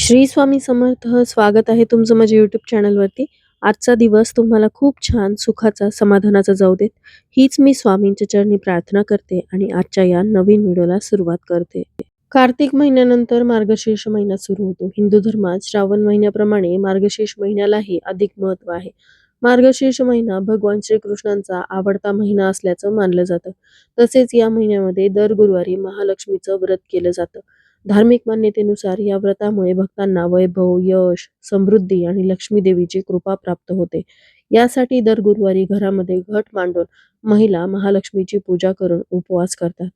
श्री स्वामी समर्थ स्वागत आहे तुमचं माझ्या यूट्यूब चॅनलवरती आजचा दिवस तुम्हाला खूप छान सुखाचा समाधानाचा जाऊ देत. हीच मी स्वामींच्या चरणी प्रार्थना करते आणि आजच्या या नवीन व्हिडिओला सुरुवात करते. कार्तिक महिन्यानंतर मार्गशीर्ष महिना सुरू होतो. हिंदू धर्मात श्रावण महिन्याप्रमाणे मार्गशीर्ष महिन्यालाही अधिक महत्त्व आहे. मार्गशीर्ष महिना भगवान श्रीकृष्णांचा आवडता महिना असल्याचं मानलं जातं. तसेच या महिन्यामध्ये दर गुरुवारी महालक्ष्मीचं व्रत केलं जातं. धार्मिक मान्यतेनुसार या व्रतामुळे भक्तांना वैभव यश समृद्धी आणि लक्ष्मी देवीची कृपा प्राप्त होते. यासाठी दर गुरुवारी घरामध्ये घट मांडून महिला महालक्ष्मीची पूजा करून उपवास करतात.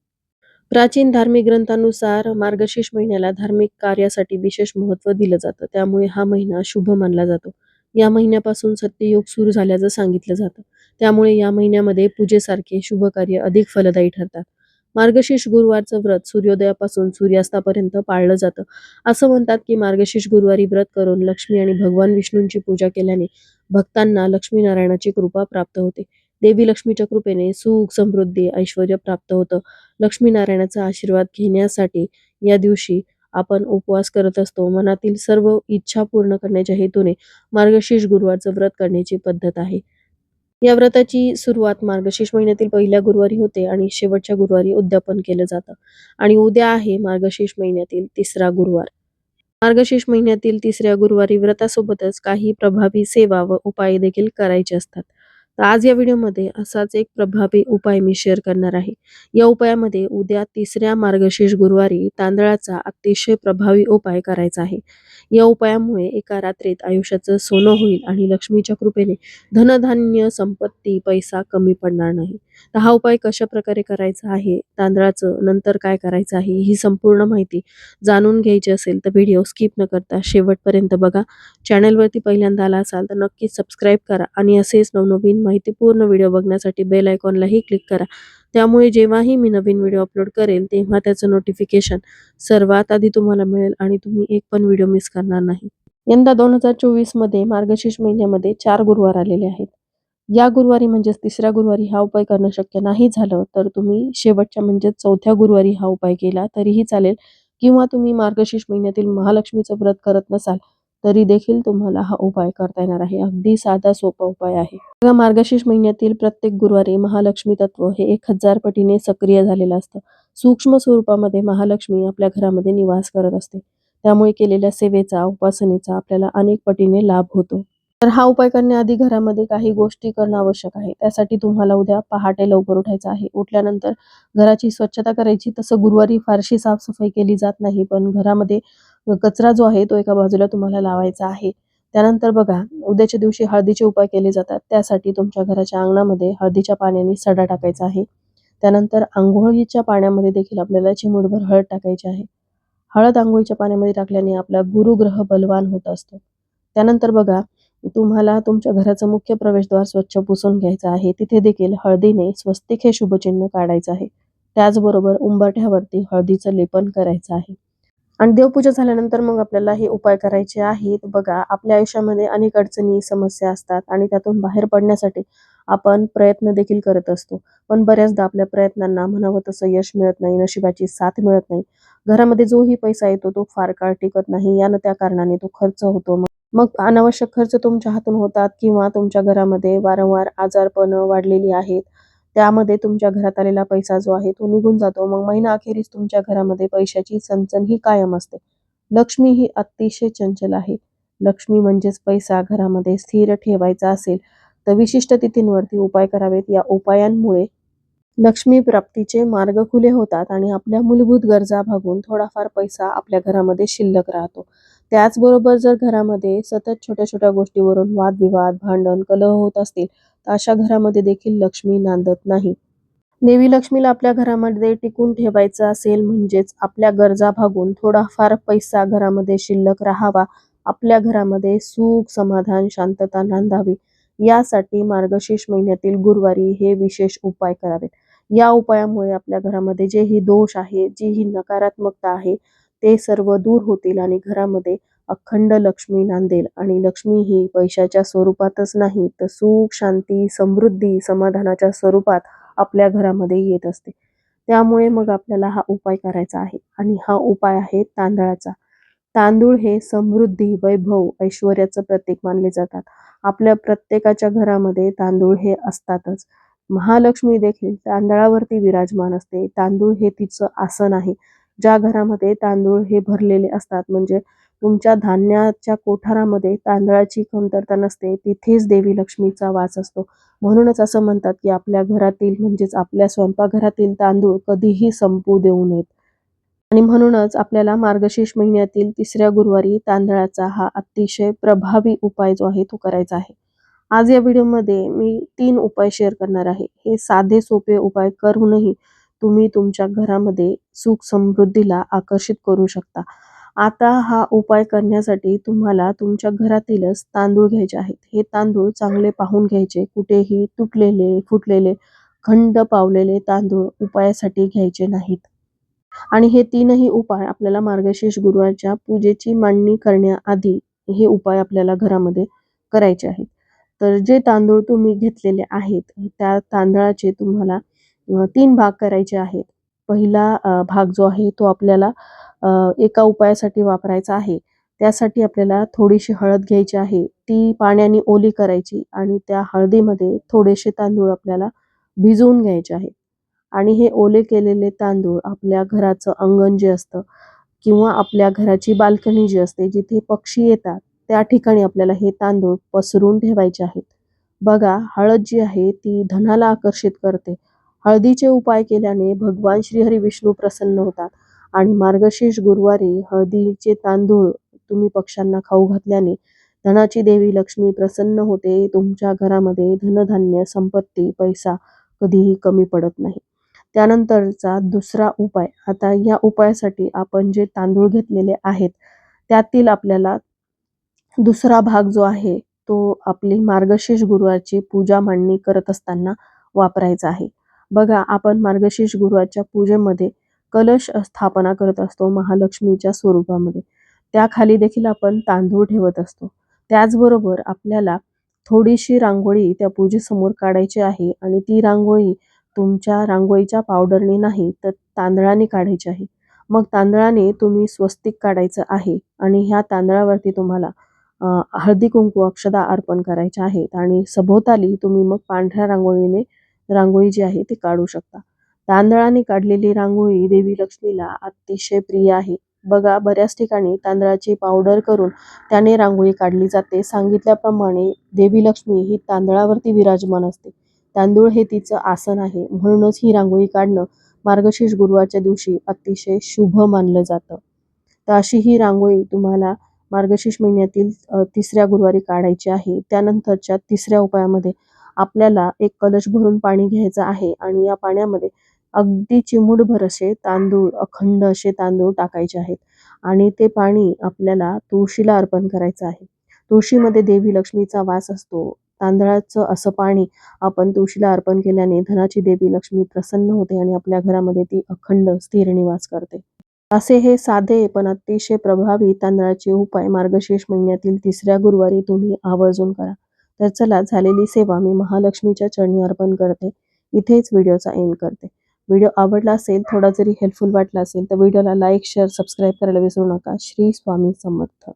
प्राचीन धार्मिक ग्रंथानुसार मार्गशीर्ष महिन्याला धार्मिक कार्यासाठी विशेष महत्त्व दिलं जातं. त्यामुळे हा महिना शुभ मानला जातो. या महिन्यापासून सत्ययोग सुरू झाल्याचं सांगितलं जातं. त्यामुळे या महिन्यामध्ये पूजेसारखे शुभ कार्य अधिक फलदायी ठरतात. मार्गशीर्ष गुरुवारचं व्रत सूर्योदयापासून सूर्यास्तापर्यंत पाळलं जातं. असं म्हणतात की मार्गशीर्ष गुरुवारी व्रत करून लक्ष्मी आणि भगवान विष्णूंची पूजा केल्याने भक्तांना लक्ष्मीनारायणाची कृपा प्राप्त होते. देवी लक्ष्मीच्या कृपेने सुख समृद्धी ऐश्वर प्राप्त होतं. लक्ष्मीनारायणाचा आशीर्वाद घेण्यासाठी या दिवशी आपण उपवास करत असतो. मनातील सर्व इच्छा पूर्ण करण्याच्या हेतूने मार्गशीर्ष गुरुवारचं व्रत करण्याची पद्धत आहे. या व्रताची सुरुवात मार्गशीर्ष महिन्यातील पहिल्या गुरुवारी होते आणि शेवटच्या गुरुवारी उद्यापन केलं जातं. आणि उद्या आहे मार्गशीर्ष महिन्यातील तिसरा गुरुवार. मार्गशीर्ष महिन्यातील तिसऱ्या गुरुवारी व्रतासोबतच काही प्रभावी सेवा व उपाय देखील करायचे असतात. तर आज या व्हिडिओमध्ये असाच एक प्रभावी उपाय मी शेअर करणार आहे. या उपायामध्ये उद्या तिसऱ्या मार्गशीर्ष गुरुवारी तांदळाचा अतिशय प्रभावी उपाय करायचा आहे. या उपायामुळे एका रात्रीत आयुष्याचं सोनं होईल आणि लक्ष्मीच्या कृपेने धनधान्य संपत्ती पैसा कमी पडणार नाही. तर हा उपाय कशा प्रकारे करायचा आहे? तांदळाचं नंतर काय करायचं आहे? ही संपूर्ण माहिती जाणून घ्यायची असेल तर व्हिडिओ स्किप न करता शेवटपर्यंत बघा. चॅनलवरती पहिल्यांदा आला असाल तर नक्कीच सबस्क्राईब करा आणि असेच नवनवीन माहितीपूर्ण व्हिडिओ बघण्यासाठी बेल आयकॉनलाही क्लिक करा. त्यामुळे जेव्हाही मी नवीन व्हिडिओ अपलोड करेल तेव्हा त्याचं नोटिफिकेशन सर्वात आधी तुम्हाला मिळेल आणि तुम्ही एक पण व्हिडिओ मिस करणार नाही. यंदा दोन हजार चोवीसमध्ये मार्गशीर्ष महिन्यामध्ये चार गुरुवार आलेले आहेत. या गुरुवारी म्हणजेच तिसऱ्या गुरुवारी हा उपाय करणं शक्य नाही झालं तर तुम्ही शेवटच्या म्हणजे चौथ्या गुरुवारी हा उपाय केला तरीही चालेल. किंवा तुम्ही मार्गशीर्ष महिन्यातील महालक्ष्मीचं व्रत करत नसाल तरी देखील तुम्हाला हा उपाय करता येणार आहे. अगदी साधा सोपा उपाय आहे. बघा मार्गशीर्ष महिन्यातील प्रत्येक गुरुवारी महालक्ष्मी तत्व हे एक हजार पटीने सक्रिय झालेलं असतं. सूक्ष्म स्वरूपामध्ये महालक्ष्मी आपल्या घरामध्ये निवास करत असते. त्यामुळे केलेल्या सेवेचा उपासनेचा आपल्याला अनेक पटीने लाभ होतो. तर हा उपाय करण्याआधी घरामध्ये काही गोष्टी करणं आवश्यक आहे. त्यासाठी तुम्हाला उद्या पहाटे लवकर उठायचं आहे. उठल्यानंतर घराची स्वच्छता करायची. तसं गुरुवारी फारशी साफसफाई केली जात नाही पण घरामध्ये कचरा जो आहे तो एका बाजूला तुम्हाला लावायचा आहे. त्यानंतर बघा उद्याच्या दिवशी हळदीचे उपाय केले जातात. त्यासाठी तुमच्या घराच्या अंगणामध्ये हळदीच्या पाण्याने सडा टाकायचा आहे. त्यानंतर आंघोळीच्या पाण्यामध्ये देखील आपल्याला चिमूटभर हळद टाकायची आहे. हळद आंघोळीच्या पाण्यामध्ये टाकल्याने आपला गुरुग्रह बलवान होत असतो. त्यानंतर बघा तुम्हाला तुमच्या घराचं मुख्य प्रवेशद्वार स्वच्छ पुसून घ्यायचं आहे. तिथे देखील हळदीने स्वस्तिक हे शुभचिन्ह काढायचं आहे. त्याचबरोबर उंबरठ्यावरती हळदीचं लेपन करायचं आहे. आणि देवपूजा झाल्यानंतर मग आपल्याला हे उपाय करायचे आहेत. बघा आपल्या आयुष्यामध्ये अनेक अडचणी समस्या असतात आणि त्यातून बाहेर पडण्यासाठी आपण प्रयत्न देखील करत असतो. पण बऱ्याचदा आपल्या प्रयत्नांना म्हणावं तसं यश मिळत नाही नशिबाची साथ मिळत नाही. घरामध्ये जोही पैसा येतो तो फार काळ टिकत नाही. यानं त्या कारणाने तो खर्च होतो. मग अनावश्यक खर्च तुमच्या हातून होतात किंवा तुमच्या घरामध्ये वारंवार आजारपण वाढलेली आहेत. त्यामध्ये तुमच्या घरात आलेला पैसा जो आहे तो निघून जातो. मग महिना अखेरीस तुमच्या घरामध्ये पैशाची चणचण ही कायम असते. लक्ष्मी ही अतिशय चंचल आहे. लक्ष्मी म्हणजेच पैसा घरामध्ये स्थिर ठेवायचा असेल तर विशिष्ट तिथींवरती उपाय करावेत. या उपायांमुळे लक्ष्मी प्राप्तीचे मार्ग खुले होतात आणि आपल्या मूलभूत गरजा भागून थोडाफार पैसा आपल्या घरामध्ये शिल्लक राहतो. त्याचबरोबर जर घरामध्ये सतत छोट्या छोट्या गोष्टीवरून वादविवाद भांडण कलह होत असतील तर अशा घरामध्ये देखील लक्ष्मी नांदत नाही. देवी लक्ष्मीला आपल्या घरामध्ये टिकून ठेवायचं असेल म्हणजेच आपल्या गरजा भागून थोडाफार पैसा घरामध्ये शिल्लक राहावा आपल्या घरामध्ये सुख समाधान शांतता नांदावी. यासाठी मार्गशीर्ष महिन्यातील गुरुवारी हे विशेष उपाय करावेत. या उपायामुळे आपल्या घरामध्ये जे ही दोष आहे जी ही नकारात्मकता आहे ते सर्व दूर होतील आणि घरामध्ये अखंड लक्ष्मी नांदेल आणि लक्ष्मी ही पैशाच्या स्वरूपातच नाही तर सुख शांती समृद्धी समाधानाच्या स्वरूपात आपल्या घरामध्ये येत असते. त्यामुळे मग आपल्याला हा उपाय करायचा आहे आणि हा उपाय आहे तांदळाचा. तांदूळ हे समृद्धी वैभव ऐश्वर्याचं प्रतीक मानले जातात. आपल्या प्रत्येकाच्या घरामध्ये तांदूळ हे असतातच. महालक्ष्मी देखील तांदळावरती विराजमान असते. तांदूळ हे तिचं आसन आहे. ज्या घरामध्ये तांदूळ हे भरलेले असतात म्हणजे तुमच्या धान्याच्या कोठारामध्ये तांदळाची कमतरता नसते तिथेच देवी लक्ष्मीचा वास असतो. म्हणूनच असं म्हणतात की आपल्या घरातील म्हणजेच आपल्या स्वयंपाकघरातील तांदूळ कधीही संपू देऊ नयेत. आणि म्हणूनच आपल्याला मार्गशीर्ष महिन्यातील तिसऱ्या गुरुवारी तांदळाचा हा अतिशय प्रभावी उपाय जो आहे तो करायचा आहे. आज या व्हिडिओमध्ये मी तीन उपाय शेअर करणार आहे. हे साधे सोपे उपाय करूनही तुम्ही तुमच्या घरामध्ये सुख समृद्धीला आकर्षित करू शकता. आता हा उपाय करण्यासाठी तुम्हाला तुमच्या घरातीलच तांदूळ घ्यायचे आहेत. हे तांदूळ चांगले पाहून घ्यायचे. कुठेही तुटलेले फुटलेले खंड पावलेले तांदूळ उपायासाठी घ्यायचे नाहीत. आणि हे तीनही उपाय आपल्याला मार्गशीर्ष गुरुवारच्या पूजेची मांडणी करण्याआधी हे उपाय आपल्याला घरामध्ये करायचे आहेत. तर जे तांदूळ तुम्ही घेतलेले आहेत त्या तांदळाचे तुम्हाला तीन भाग करायचे आहेत. पहिला भाग जो आहे तो आपल्याला एका उपायासाठी वापरायचा आहे. त्यासाठी आपल्याला थोडीशी हळद घ्यायची आहे. ती पाण्याने ओली करायची आणि त्या हळदीमध्ये थोडेसे तांदूळ आपल्याला भिजवून घ्यायचे आहे आणि हे ओले केलेले तांदूळ आपल्या घराचं अंगण जे असतं किंवा आपल्या घराची बाल्कनी जी असते जिथे पक्षी येतात त्या ठिकाणी आपल्याला हे तांदूळ पसरून ठेवायचे आहेत. बघा हळद जी आहे ती धनाला आकर्षित करते. हळदीचे उपाय केल्याने भगवान श्रीहरी विष्णू प्रसन्न होतात. आणि मार्गशीर्ष गुरुवारी हळदीचे तांदूळ तुम्ही पक्ष्यांना खाऊ घातल्याने धनाची देवी लक्ष्मी प्रसन्न होते. तुमच्या घरामध्ये धनधान्य संपत्ती पैसा कधीही कमी पडत नाही. त्यानंतरचा दुसरा उपाय आता या उपायासाठी आपण जे तांदूळ घेतलेले आहेत त्यातील आपल्याला दुसरा भाग जो आहे तो आपली मार्गशीर्ष गुरुवारची पूजा मांडणी करत असताना वापरायचा आहे. बघा आपण मार्गशीर्ष गुरुवारच्या पूजेमध्ये कलश स्थापना करत असतो महालक्ष्मीच्या स्वरूपामध्ये. त्याखाली देखील आपण तांदूळ ठेवत असतो. त्याचबरोबर आपल्याला थोडीशी रांगोळी त्या पूजेसमोर काढायची आहे आणि ती रांगोळी तुमच्या रांगोळीच्या पावडरने नाही तर तांदळाने काढायची आहे. मग तांदळाने तुम्ही स्वस्तिक काढायचं आहे आणि ह्या तांदळावरती तुम्हाला हळदी कुंकू अक्षदा अर्पण करायच्या आहेत आणि सभोवताली तुम्ही मग पांढऱ्या रांगोळीने रांगोळी जी आहे ती काढू शकता. तांदळाने काढलेली रांगोळी देवी लक्ष्मीला अतिशय प्रिय आहे. बघा बऱ्याच ठिकाणी तांदळाची पावडर करून त्याने रांगोळी काढली जाते. सांगितल्याप्रमाणे देवी लक्ष्मी ही तांदळावरती विराजमान असते. तांदूळ हे तिचं आसन आहे. म्हणूनच ही रांगोळी काढणं मार्गशीर्ष गुरुवारच्या दिवशी अतिशय शुभ मानलं जातं. तर अशी ही रांगोळी तुम्हाला मार्गशीर्ष महिन्यातील तिसऱ्या गुरुवारी काढायची आहे. त्यानंतरच्या तिसऱ्या उपायामध्ये आपल्याला एक कलश भरून पाणी घ्यायचं आहे आणि या पाण्यामध्ये अगदी चिमूटभर असे तांदूळ अखंड असे तांदूळ टाकायचे आहेत. आणि ते पाणी आपल्याला तुळशीला अर्पण करायचं आहे. तुळशीमध्ये देवी लक्ष्मीचा वास असतो. तांदळाचं असं पाणी आपण तुळशीला अर्पण केल्याने धनाची देवी लक्ष्मी प्रसन्न होते आणि आपल्या घरामध्ये ती अखंड स्थिर निवास करते. असे हे साधे पण अतिशय प्रभावी तांदळाचे उपाय मार्गशीर्ष महिन्यातील तिसऱ्या गुरुवारी तुम्ही आवर्जून करा. तर चला झालेली सेवा मी महालक्ष्मीच्या चरणी अर्पण करते. इथेच व्हिडिओचा एंड करते. व्हिडिओ आवडला असेल थोडा जरी हेल्पफुल वाटला असेल तर व्हिडिओला लाईक शेअर सबस्क्राईब करायला विसरू नका. श्री स्वामी समर्थ.